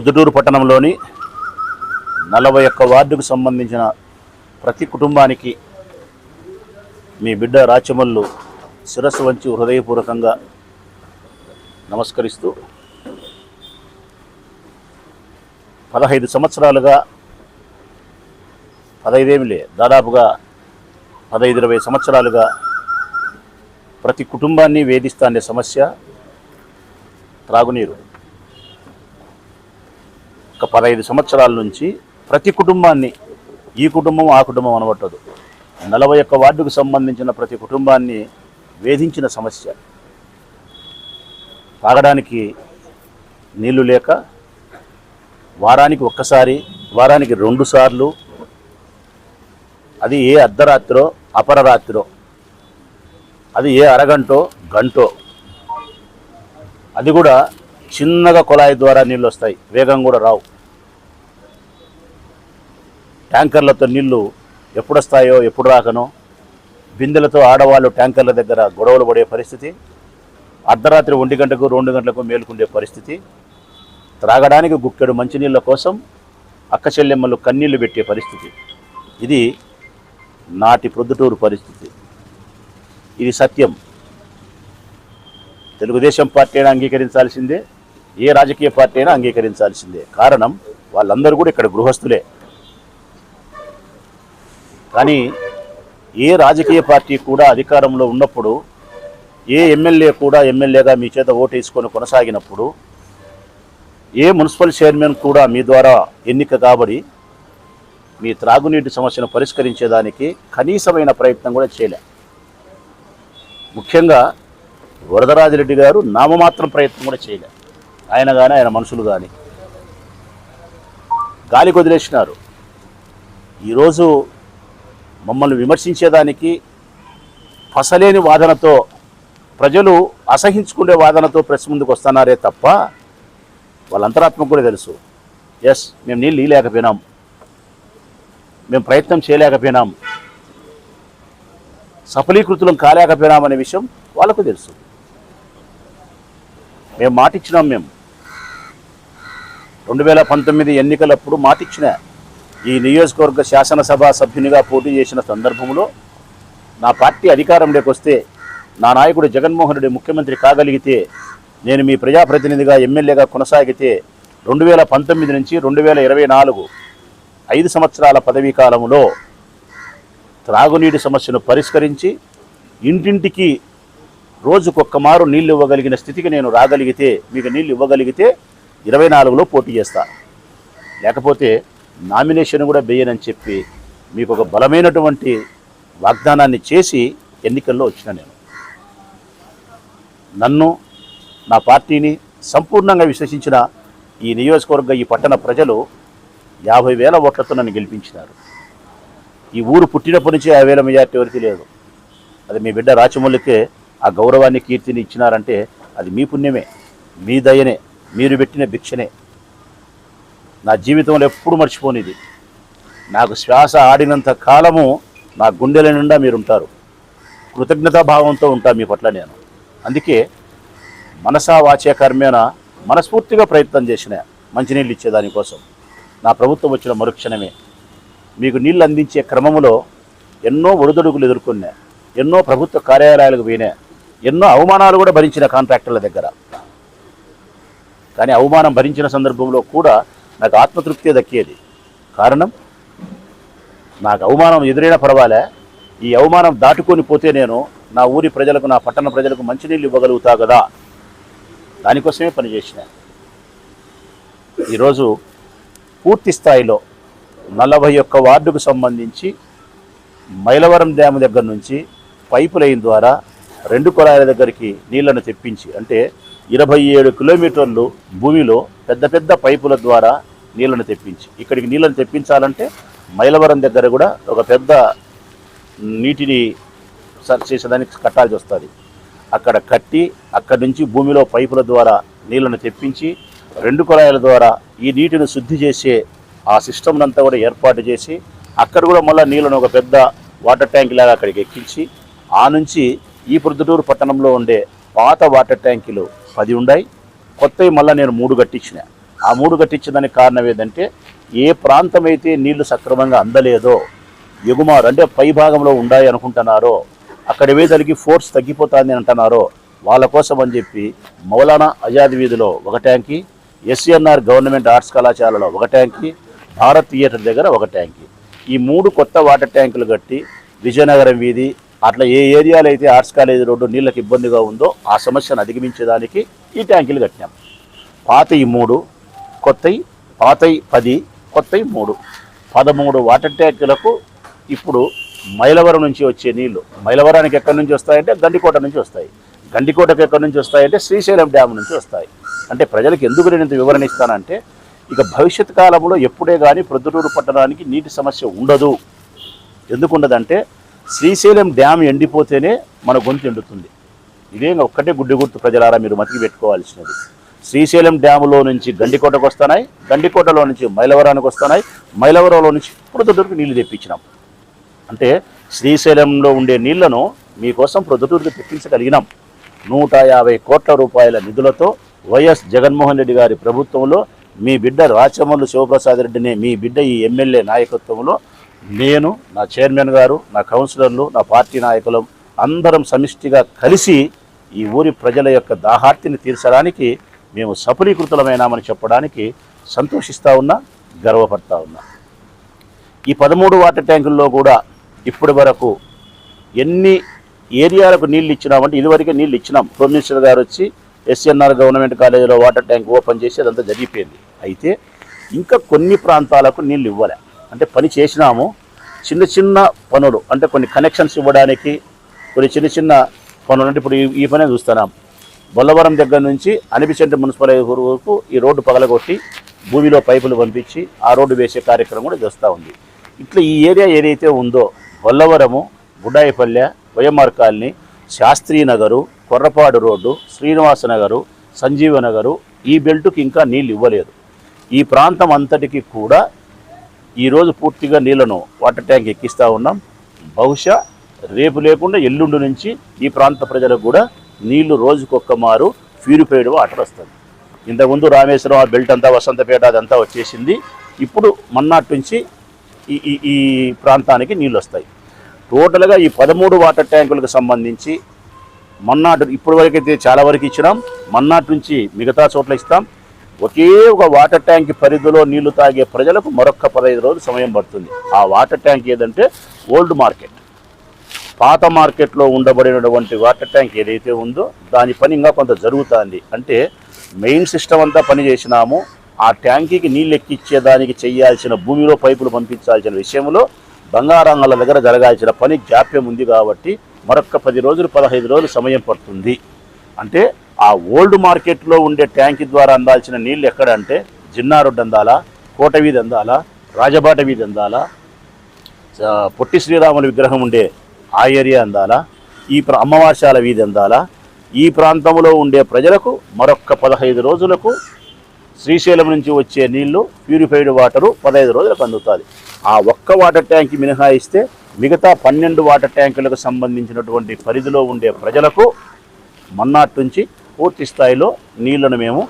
ప్రొద్దుటూరు పట్టణంలోని నలభై ఒక్క వార్డుకు సంబంధించిన ప్రతి కుటుంబానికి మీ బిడ్డ రాచమల్లు శిరస్సు వంచి హృదయపూర్వకంగా నమస్కరిస్తూ పదహైదు సంవత్సరాలుగా పదహైదేమిలే దాదాపుగా పదహైదు ఇరవై సంవత్సరాలుగా ప్రతి కుటుంబాన్ని వేధిస్తానే సమస్య త్రాగునీరు. ఒక పదహైదు సంవత్సరాల నుంచి ప్రతి కుటుంబాన్ని ఈ కుటుంబం ఆ కుటుంబం అనబట్టదు నలభై ఒక్క వార్డుకు సంబంధించిన ప్రతి కుటుంబాన్ని వేధించిన సమస్య. తాగడానికి నీళ్ళు లేక వారానికి ఒక్కసారి వారానికి రెండు సార్లు అది ఏ అర్ధరాత్రో అపరరాత్రో అది ఏ అరగంటో గంటో అది కూడా చిన్నగా కుళాయి ద్వారా నీళ్ళు వస్తాయి. వేగం కూడా రావు. ట్యాంకర్లతో నీళ్ళు ఎప్పుడు వస్తాయో ఎప్పుడు రాకనో బిందెలతో ఆడవాళ్ళు ట్యాంకర్ల దగ్గర గొడవలు పడే పరిస్థితి అర్ధరాత్రి ఒంటి గంటకు రెండు గంటలకు మేలుకుండే పరిస్థితి త్రాగడానికి గుక్కెడు మంచినీళ్ళ కోసం అక్క చెల్లెమ్మలు కన్నీళ్ళు పెట్టే పరిస్థితి. ఇది నాటి ప్రొద్దుటూరు పరిస్థితి. ఇది సత్యం. తెలుగుదేశం పార్టీ అయినా అంగీకరించాల్సిందే. ఏ రాజకీయ పార్టీ అయినా అంగీకరించాల్సిందే. కారణం వాళ్ళందరూ కూడా ఇక్కడ గృహస్థులే. కానీ ఏ రాజకీయ పార్టీ కూడా అధికారంలో ఉన్నప్పుడు ఏ ఎమ్మెల్యే కూడా ఎమ్మెల్యేగా మీ చేత ఓటేసుకొని కొనసాగినప్పుడు ఏ మున్సిపల్ చైర్మన్ కూడా మీ ద్వారా ఎన్నిక కాబడి మీ త్రాగునీటి సమస్యను పరిష్కరించేదానికి కనీసమైన ప్రయత్నం కూడా చేయలే. ముఖ్యంగా వరదరాజిరెడ్డి గారు నామమాత్రం ప్రయత్నం కూడా చేయలే. ఆయన కానీ ఆయన మనుషులు కానీ గాలికి వదిలేసినారు ఈరోజు మమ్మల్ని విమర్శించేదానికి పసలేని వాదనతో ప్రజలు అసహించుకునే వాదనతో ప్రెస్ ముందుకు వస్తున్నారే తప్ప వాళ్ళ అంతరాత్మకు కూడా తెలుసు. ఎస్ మేము నీళ్ళు ఇలేకపోయినాం మేము ప్రయత్నం చేయలేకపోయినాం. సఫలీకృతులం కాలేకపోయినాం అనే విషయం వాళ్ళకు తెలుసు. మేము మాటిచ్చినాం మేము. రెండు వేల పంతొమ్మిది ఎన్నికలప్పుడు మాటిచ్చిన ఈ నియోజకవర్గ శాసనసభ సభ్యునిగా పోటీ చేసిన సందర్భంలో నా పార్టీ అధికారంలోకి వస్తే నా నాయకుడు జగన్మోహన్ రెడ్డి ముఖ్యమంత్రి కాగలిగితే నేను మీ ప్రజాప్రతినిధిగా ఎమ్మెల్యేగా కొనసాగితే రెండు వేల పంతొమ్మిది నుంచి రెండు వేల ఇరవై నాలుగు ఐదు సంవత్సరాల పదవీ కాలంలో త్రాగునీటి సమస్యను పరిష్కరించి ఇంటింటికి రోజుకొక్క మారు నీళ్ళు ఇవ్వగలిగిన స్థితికి నేను రాగలిగితే మీకు నీళ్ళు ఇవ్వగలిగితే ఇరవై నాలుగులో పోటీ చేస్తా. లేకపోతే నామినేషన్ కూడా వేయనని చెప్పి మీకు ఒక బలమైనటువంటి వాగ్దానాన్ని చేసి ఎన్నికల్లో వచ్చిన నేను. నన్ను నా పార్టీని సంపూర్ణంగా విశ్వసించిన ఈ నియోజకవర్గ ఈ పట్టణ ప్రజలు యాభై వేల ఓట్లతో నన్ను గెలిపించినారు. ఈ ఊరు పుట్టినప్పటి నుంచి యాభై వేల మెజార్టీ వరకు లేదు. అది మీ బిడ్డ రాచమల్లికే ఆ గౌరవాన్ని కీర్తిని ఇచ్చినారంటే అది మీ పుణ్యమే మీ దయనే. మీరు పెట్టిన భిక్షనే. నా జీవితంలో ఎప్పుడు మర్చిపోనిది. నాకు శ్వాస ఆడినంత కాలము నా గుండెల నిండా మీరుంటారు. కృతజ్ఞతాభావంతో ఉంటా మీ పట్ల నేను. అందుకే మనసా వాచే కర్మేన మనస్ఫూర్తిగా ప్రయత్నం చేసిన మంచినీళ్ళు ఇచ్చేదానికోసం నా ప్రభుత్వం వచ్చిన మరుక్షణమే. మీకు నీళ్ళు అందించే క్రమములో ఎన్నో ఒడిదొడుగులు ఎదుర్కొన్నా ఎన్నో ప్రభుత్వ కార్యాలయాలకు పోయినా ఎన్నో అవమానాలు కూడా భరించిన కాంట్రాక్టర్ల దగ్గర. కానీ అవమానం భరించిన సందర్భంలో కూడా నాకు ఆత్మతృప్తి దక్కేది. కారణం? నాకు అవమానం ఎదురైనా పర్వాలే. ఈ అవమానం దాటుకొని పోతే నేను నా ఊరి ప్రజలకు నా పట్టణ ప్రజలకు మంచినీళ్ళు ఇవ్వగలుగుతా కదా? దానికోసమే పనిచేసిన. ఈరోజు పూర్తి స్థాయిలో నలభై ఒక్క వార్డుకు సంబంధించి మైలవరం డ్యామ్ దగ్గర నుంచి పైపు లైన్ ద్వారా రెండు కుళాయిల దగ్గరికి నీళ్ళను తెప్పించి అంటే ఇరవై ఏడు కిలోమీటర్లు భూమిలో పెద్ద పెద్ద పైపుల ద్వారా నీళ్ళను తెప్పించి ఇక్కడికి నీళ్ళను తెప్పించాలంటే మైలవరం దగ్గర కూడా ఒక పెద్ద నీటిని సర్చ్ చేసేదానికి కట్టాల్సి వస్తుంది. అక్కడ కట్టి అక్కడి నుంచి భూమిలో పైపుల ద్వారా నీళ్ళను తెప్పించి రెండు కుళాయిల ద్వారా ఈ నీటిని శుద్ధి చేసే ఆ సిస్టమ్ అంతా కూడా ఏర్పాటు చేసి అక్కడ కూడా మళ్ళీ నీళ్ళను ఒక పెద్ద వాటర్ ట్యాంక్ లాగా అక్కడికి ఎక్కించి ఆ నుంచి ఈ ప్రొద్దుటూరు పట్టణంలో ఉండే పాత వాటర్ ట్యాంకులు పది ఉన్నాయి కొత్తవి మళ్ళీ నేను మూడు కట్టించిన. ఆ మూడు కట్టించడానికి కారణం ఏంటంటే ఏ ప్రాంతం అయితే నీళ్ళు సక్రమంగా అందలేదో ఎగుమారు అంటే పై భాగంలో ఉండాలి అనుకుంటున్నారో అక్కడ వేదలికి ఫోర్స్ తగ్గిపోతుంది అంటున్నారో వాళ్ళ కోసం అని చెప్పి మౌలానా ఆజాద్ వీధిలో ఒక ట్యాంకి ఎస్ఎన్ఆర్ గవర్నమెంట్ ఆర్ట్స్ కళాశాలలో ఒక ట్యాంకి భారత్ థియేటర్ దగ్గర ఒక ట్యాంకి. ఈ మూడు కొత్త వాటర్ ట్యాంకులు కట్టి విజయనగరం వీధి అట్లా ఏ ఏరియాలో అయితే ఆర్ట్స్ కాలేజీ రోడ్డు నీళ్ళకి ఇబ్బందిగా ఉందో ఆ సమస్యను అధిగమించేదానికి ఈ ట్యాంకులు కట్టినాం. పాత మూడు కొత్తవి పాతయి పది కొత్తవి మూడు. పదమూడు వాటర్ ట్యాంకులకు ఇప్పుడు మైలవరం నుంచి వచ్చే నీళ్ళు. మైలవరానికి ఎక్కడి నుంచి వస్తాయంటే గండికోట నుంచి వస్తాయి. గండికోటకు ఎక్కడి నుంచి వస్తాయంటే శ్రీశైలం డ్యామ్ నుంచి వస్తాయి. అంటే ప్రజలకు ఎందుకు నేను ఇంత వివరణ ఇస్తానంటే ఇక భవిష్యత్ కాలంలో ఎప్పుడే కానీ ప్రొద్దుటూరు పట్టణానికి నీటి సమస్య ఉండదు. ఎందుకు ఉండదంటే శ్రీశైలం డ్యామ్ ఎండిపోతేనే మన గొంతు ఎండుతుంది. ఇదే ఒక్కటే గుడ్డి గుర్తు ప్రజలారా మీరు మతికి పెట్టుకోవాల్సినది. శ్రీశైలం డ్యాములో నుంచి గండికోటకు వస్తున్నాయి గండికోటలో నుంచి మైలవరానికి వస్తున్నాయి మైలవరంలో నుంచి ప్రొద్దుటూరుకు నీళ్ళు తెప్పించినాం. అంటే శ్రీశైలంలో ఉండే నీళ్ళను మీకోసం ప్రొద్దుటూరుకు తెప్పించగలిగినాం. నూట యాభై కోట్ల రూపాయల నిధులతో వైఎస్ జగన్మోహన్ రెడ్డి గారి ప్రభుత్వంలో మీ బిడ్డ రాచమల్లు శివప్రసాద్ రెడ్డిని మీ బిడ్డ ఈ ఎమ్మెల్యే నాయకత్వంలో నేను నా చైర్మన్ గారు నా కౌన్సిలర్లు నా పార్టీ నాయకులు అందరం సమిష్టిగా కలిసి ఈ ఊరి ప్రజల యొక్క దాహార్తిని తీర్చడానికి మేము సఫలీకృతులమైనామని చెప్పడానికి సంతోషిస్తూ ఉన్నా గర్వపడతా ఉన్నా. ఈ పదమూడు వాటర్ ట్యాంకుల్లో కూడా ఇప్పటి వరకు ఎన్ని ఏరియాలకు నీళ్ళు ఇచ్చినామంటే ఇదివరకే నీళ్ళు ఇచ్చినాం. హోమ్ మినిస్టర్ గారు వచ్చి ఎస్ఎన్ఆర్ గవర్నమెంట్ కాలేజీలో వాటర్ ట్యాంక్ ఓపెన్ చేసి అదంతా జరిగిపోయింది. అయితే ఇంకా కొన్ని ప్రాంతాలకు నీళ్ళు ఇవ్వలే. అంటే పని చేసినాము. చిన్న చిన్న పనులు అంటే కొన్ని కనెక్షన్స్ ఇవ్వడానికి కొన్ని చిన్న చిన్న పనులు అంటే ఇప్పుడు ఈ- పనే చూస్తున్నాం. బొల్లవరం దగ్గర నుంచి అనిపిసెంట్ మున్సిపల్ వరకు ఈ రోడ్డు పగలగొట్టి భూమిలో పైపులు పంపించి ఆ రోడ్డు వేసే కార్యక్రమం కూడా చేస్తూ ఉంది. ఇట్లా ఈ ఏరియా ఏదైతే ఉందో బొల్లవరము గుడాయిపల్లె వయమార్ కాలనీ శాస్త్రీ నగరు కొర్రపాడు రోడ్డు శ్రీనివాస నగరు సంజీవ నగరు ఈ బెల్టుకి ఇంకా నీళ్ళు ఇవ్వలేదు. ఈ ప్రాంతం అంతటికి కూడా ఈరోజు పూర్తిగా నీళ్ళను వాటర్ ట్యాంక్ ఎక్కిస్తూ ఉన్నాం. బహుశా రేపు లేకుండా ఎల్లుండి నుంచి ఈ ప్రాంత ప్రజలకు కూడా నీళ్ళు రోజుకొక్క మారు ప్యూరిఫైడ్ వాటర్ వస్తుంది. ఇంతకుముందు రామేశ్వరం ఆ బెల్ట్ అంతా వసంతపేట అదంతా వచ్చేసింది. ఇప్పుడు మన్నాటి నుంచి ఈ ఈ ఈ ప్రాంతానికి నీళ్ళు వస్తాయి. టోటల్గా ఈ పదమూడు వాటర్ ట్యాంకులకు సంబంధించి మన్నాడు ఇప్పుడు అయితే చాలా వరకు ఇచ్చినాం. మన్నాటి నుంచి మిగతా చోట్ల ఇస్తాం. ఒకే ఒక వాటర్ ట్యాంక్ పరిధిలో నీళ్ళు తాగే ప్రజలకు మరొక పదహైదు రోజులు సమయం పడుతుంది. ఆ వాటర్ ట్యాంక్ ఏదంటే ఓల్డ్ మార్కెట్. పాత మార్కెట్లో ఉండబడినటువంటి వాటర్ ట్యాంక్ ఏదైతే ఉందో దాని పని ఇంకా కొంత జరుగుతుంది. అంటే మెయిన్ సిస్టమ్ అంతా పని చేసినాము. ఆ ట్యాంకీకి నీళ్ళు ఎక్కించేదానికి చేయాల్సిన భూమిలో పైపులు పంపించాల్సిన విషయంలో బంగారంగాల దగ్గర జరగాల్సిన పని జాప్యం ఉంది కాబట్టి మరొక పది రోజులు పదహైదు రోజులు సమయం పడుతుంది. అంటే ఆ ఓల్డ్ మార్కెట్లో ఉండే ట్యాంక్ ద్వారా అందాల్సిన నీళ్ళు ఎక్కడ అంటే జిన్నారొడ్డు అందాలా కోట వీధి అందాలా రాజబాట వీధి అందాలా పొట్టి శ్రీరాముల విగ్రహం ఉండే ఆ ఏరియా అందాలా ఈ అమ్మవార్శాల వీధి అందాలా ఈ ప్రాంతంలో ఉండే ప్రజలకు మరొక పదహైదు రోజులకు శ్రీశైలం నుంచి వచ్చే నీళ్ళు ప్యూరిఫైడ్ వాటరు పదహైదు రోజులకు అందుతుంది. ఆ ఒక్క వాటర్ ట్యాంక్ మినహాయిస్తే మిగతా పన్నెండు వాటర్ ట్యాంకులకు సంబంధించినటువంటి పరిధిలో ఉండే ప్రజలకు మన్నాటి నుంచి పూర్తి స్థాయిలో నీళ్ళను మేము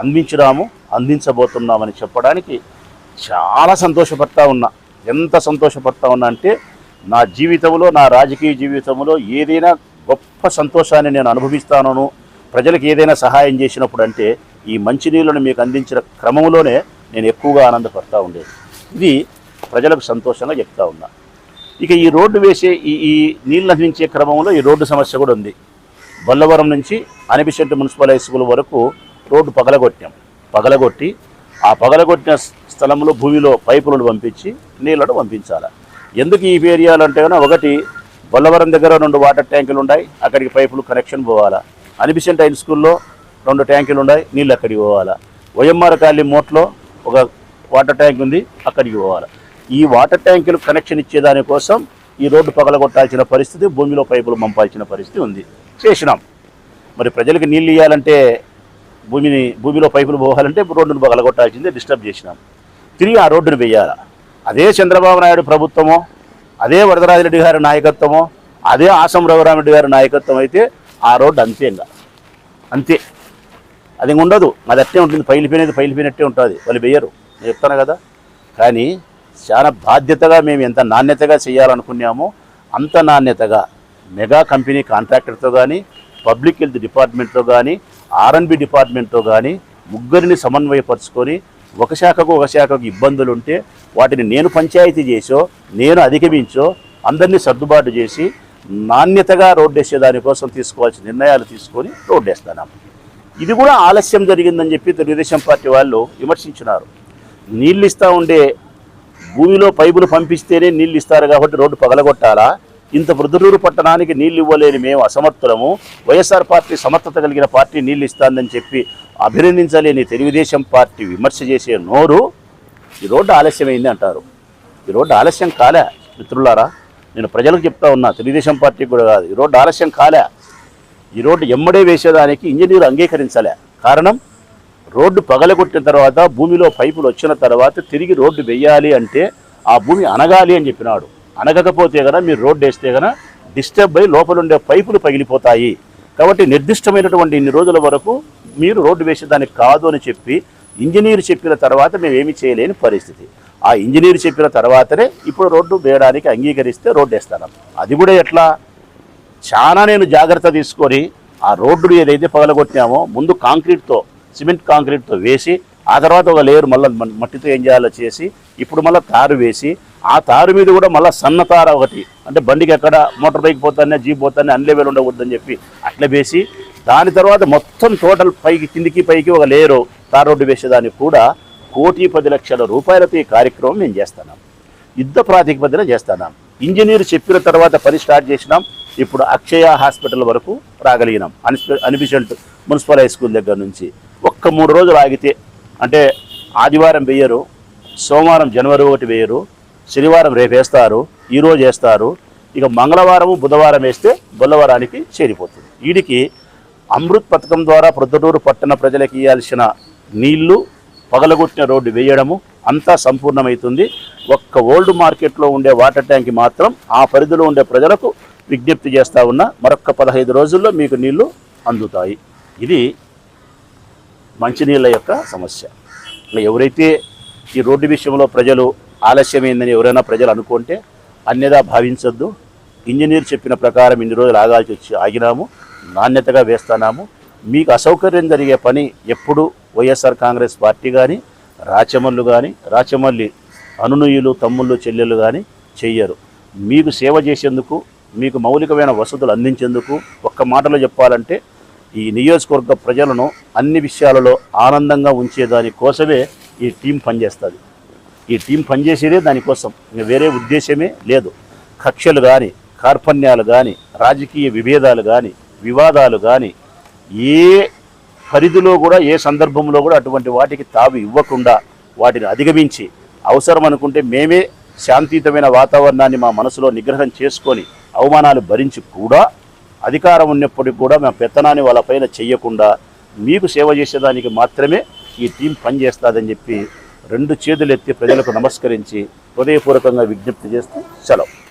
అందించినాము అందించబోతున్నామని చెప్పడానికి చాలా సంతోషపడతా ఉన్నా. ఎంత సంతోషపడతా ఉన్నా అంటే నా జీవితంలో నా రాజకీయ జీవితంలో ఏదైనా గొప్ప సంతోషాన్ని నేను అనుభవిస్తానను ప్రజలకు ఏదైనా సహాయం చేసినప్పుడు అంటే ఈ మంచినీళ్ళను మీకు అందించిన క్రమంలోనే నేను ఎక్కువగా ఆనందపడతా ఉండేది. ఇది ప్రజలకు సంతోషంగా చెప్తా ఉన్నా. ఇక ఈ రోడ్డు వేసే ఈ ఈ నీళ్ళు అందించే క్రమంలో ఈ రోడ్డు సమస్య కూడా ఉంది. గొల్లవరం నుంచి అనిపిశెట్టి మున్సిపల్ హై స్కూల్ వరకు రోడ్డు పగలగొట్టాం. పగలగొట్టి ఆ పగలగొట్టిన స్థలంలో భూమిలో పైపులను పంపించి నీళ్ళను పంపించాలి. ఎందుకు ఈ ఏరియాలు అంటే ఒకటి బొల్లవరం దగ్గర రెండు వాటర్ ట్యాంకులు ఉన్నాయి అక్కడికి పైపులు కనెక్షన్ పోవాలా. అనిపిసెంట్ హై స్కూల్లో రెండు ట్యాంకులు ఉన్నాయి నీళ్ళు అక్కడికి పోవాలా. వైఎంఆర్ కాలనీ మోట్లో ఒక వాటర్ ట్యాంక్ ఉంది అక్కడికి పోవాలి. ఈ వాటర్ ట్యాంకులు కనెక్షన్ ఇచ్చేదానికోసం ఈ రోడ్డు పగలగొట్టాల్సిన పరిస్థితి భూమిలో పైపులు పంపాల్సిన పరిస్థితి ఉంది. చేసినాం. మరి ప్రజలకు నీళ్ళు ఇవ్వాలంటే భూమిని భూమిలో పైపులు పోవాలంటే రోడ్డును పగలగొట్టాల్సిందే డిస్టర్బ్ చేసినాం. తిరిగి ఆ రోడ్డును వేయాలి. అదే చంద్రబాబు నాయుడు ప్రభుత్వమో అదే వరదరాజరెడ్డి గారి నాయకత్వమో అదే ఆసం రఘురామరెడ్డి గారి నాయకత్వం అయితే ఆ రోడ్డు అంతే ఇంకా. అంతే. అది ఉండదు. అది అట్టే ఉంటుంది. పైలిపోయినది పైలిపోయినట్టే ఉంటుంది. వాళ్ళు వేయరు. నేను చెప్తాను కదా. కానీ చాలా బాధ్యతగా మేము ఎంత నాణ్యతగా చేయాలనుకున్నామో అంత నాణ్యతగా మెగా కంపెనీ కాంట్రాక్టర్తో కానీ పబ్లిక్ హెల్త్ డిపార్ట్మెంట్తో కానీ ఆర్ఎన్బి డిపార్ట్మెంట్తో కానీ ముగ్గురిని సమన్వయపరుచుకొని ఒక శాఖకు ఒక శాఖకు ఇబ్బందులు ఉంటే వాటిని నేను పంచాయతీ చేసో నేను అధిగమించో అందరినీ సర్దుబాటు చేసి నాణ్యతగా రోడ్డు వేసే దానికోసం తీసుకోవాల్సిన నిర్ణయాలు తీసుకొని రోడ్డు వేస్తాను ఇది కూడా ఆలస్యం జరిగిందని చెప్పి తెలుగుదేశం పార్టీ వాళ్ళు విమర్శించినారు. నీళ్ళు ఇస్తూ ఉండే భూమిలో పైపులు పంపిస్తేనే నీళ్ళు ఇస్తారు కాబట్టి రోడ్డు పగలగొట్టాలా? ఇంత వృద్ధులూరు పట్టణానికి నీళ్ళు ఇవ్వలేని మేము అసమర్థులము. వైఎస్ఆర్ పార్టీ సమర్థత కలిగిన పార్టీ నీళ్ళు ఇస్తాందని చెప్పి అభినందించలేని తెలుగుదేశం పార్టీ విమర్శ చేసే నోరు ఈ రోడ్డు ఆలస్యమైంది అంటారు. ఈ రోడ్డు ఆలస్యం కాలే మిత్రులారా. నేను ప్రజలకు చెప్తా ఉన్నా తెలుగుదేశం పార్టీకి కూడా కాదు. ఈ రోడ్డు ఆలస్యం కాలే. ఈ రోడ్డు ఎమ్మడే వేసేదానికి ఇంజనీర్ అంగీకరించలే. కారణం రోడ్డు పగలగొట్టిన తర్వాత భూమిలో పైపులు వచ్చిన తర్వాత తిరిగి రోడ్డు వేయాలి అంటే ఆ భూమి అనగాలి అని చెప్పినాడు. అనగకపోతే కదా మీరు రోడ్డు వేస్తే కదా డిస్టర్బ్ అయి లోపల ఉండే పైపులు పగిలిపోతాయి. కాబట్టి నిర్దిష్టమైనటువంటి ఇన్ని రోజుల వరకు మీరు రోడ్డు వేసేదానికి కాదు అని చెప్పి ఇంజనీర్ చెప్పిన తర్వాత మేము ఏమి చేయలేని పరిస్థితి. ఆ ఇంజనీర్ చెప్పిన తర్వాతనే ఇప్పుడు రోడ్డు వేయడానికి అంగీకరిస్తే రోడ్డు వేస్తాను. అది కూడా ఎట్లా? చాలా నేను జాగ్రత్త తీసుకొని ఆ రోడ్డు ఏదైతే పగలగొట్టినామో ముందు కాంక్రీట్తో సిమెంట్ కాంక్రీట్తో వేసి ఆ తర్వాత ఒక లేయర్ మళ్ళీ మట్టితో ఏం చేయాలో చేసి ఇప్పుడు మళ్ళీ తారు వేసి ఆ తారు మీద కూడా మళ్ళీ సన్న తార ఒకటి. అంటే బండికి ఎక్కడ మోటార్ బైక్ పోతానే జీప్ పోతానే అన్ని లెవెల్ ఉండకూడదని చెప్పి అట్లా వేసి దాని తర్వాత మొత్తం టోటల్ పైకి కిందికి పైకి ఒక లేయరు తార్ రోడ్డు వేసేదానికి కూడా కోటి పది లక్షల రూపాయలతో ఈ కార్యక్రమం మేము చేస్తున్నాం. యుద్ధ ప్రాతిపదికన చేస్తున్నాం. ఇంజనీర్ చెప్పిన తర్వాత పని స్టార్ట్ చేసినాం. ఇప్పుడు అక్షయ హాస్పిటల్ వరకు రాగలిగినాం. అనిస్ప అనిబిషెంట్ మున్సిపల్ హై స్కూల్ దగ్గర నుంచి. ఒక్క మూడు రోజులు ఆగితే అంటే ఆదివారం వేయరు సోమవారం జనవరి ఒకటి వేయరు శనివారం రేపు వేస్తారు ఈరోజు వేస్తారు. ఇక మంగళవారం బుధవారం వేస్తే బుధవారానికి చేరిపోతుంది. వీడికి అమృత్ పథకం ద్వారా ప్రొద్దుటూరు పట్టణ ప్రజలకు ఇవ్వాల్సిన నీళ్ళు పగలగొట్టిన రోడ్డు వేయడము అంతా సంపూర్ణమవుతుంది. ఒక్క ఓల్డ్ మార్కెట్లో ఉండే వాటర్ ట్యాంక్ మాత్రం ఆ పరిధిలో ఉండే ప్రజలకు విజ్ఞప్తి చేస్తా ఉన్నా మరొక్క పదహైదు రోజుల్లో మీకు నీళ్ళు అందుతాయి. ఇది మంచినీళ్ళ యొక్క సమస్య. ఎవరైతే ఈ రోడ్డు విషయంలో ప్రజలు ఆలస్యమైందని ఎవరైనా ప్రజలు అనుకుంటే అన్యదా భావించొద్దు. ఇంజనీర్ చెప్పిన ప్రకారం ఇన్ని రోజులు ఆగాల్సి వచ్చి ఆగినాము నాణ్యతగా వేస్తున్నాము. మీకు అసౌకర్యం జరిగే పని ఎప్పుడు వైఎస్ఆర్ కాంగ్రెస్ పార్టీ కానీ రాచమల్లు కానీ రాచమల్లి అనునయులు తమ్ముళ్ళు చెల్లెళ్ళు కానీ చెయ్యరు. మీకు సేవ చేసేందుకు మీకు మౌలికమైన వసతులు అందించేందుకు ఒక్క మాటలో చెప్పాలంటే ఈ నియోజకవర్గ ప్రజలను అన్ని విషయాలలో ఆనందంగా ఉంచేదాని కోసమే ఈ టీం పనిచేస్తుంది. ఈ టీం పనిచేసేదే దానికోసం. ఇంకా వేరే ఉద్దేశమే లేదు. కక్షలు కానీ కార్పణ్యాలు కానీ రాజకీయ విభేదాలు కానీ వివాదాలు కానీ ఏ పరిధిలో కూడా ఏ సందర్భంలో కూడా అటువంటి వాటికి తావి ఇవ్వకుండా వాటిని అధిగమించి అవసరం అనుకుంటే మేమే శాంతియుతమైన వాతావరణాన్ని మా మనసులో నిగ్రహం చేసుకొని అవమానాలు భరించి కూడా అధికారం ఉన్నప్పటికీ కూడా మేము పెత్తనాన్ని వాళ్ళపైన చేయకుండా మీకు సేవ చేసేదానికి మాత్రమే ఈ టీం పనిచేస్తుందని చెప్పి రెండు చేతులు ఎత్తి ప్రజలకు నమస్కరించి హృదయపూర్వకంగా విజ్ఞప్తి చేస్తూ సెలవు.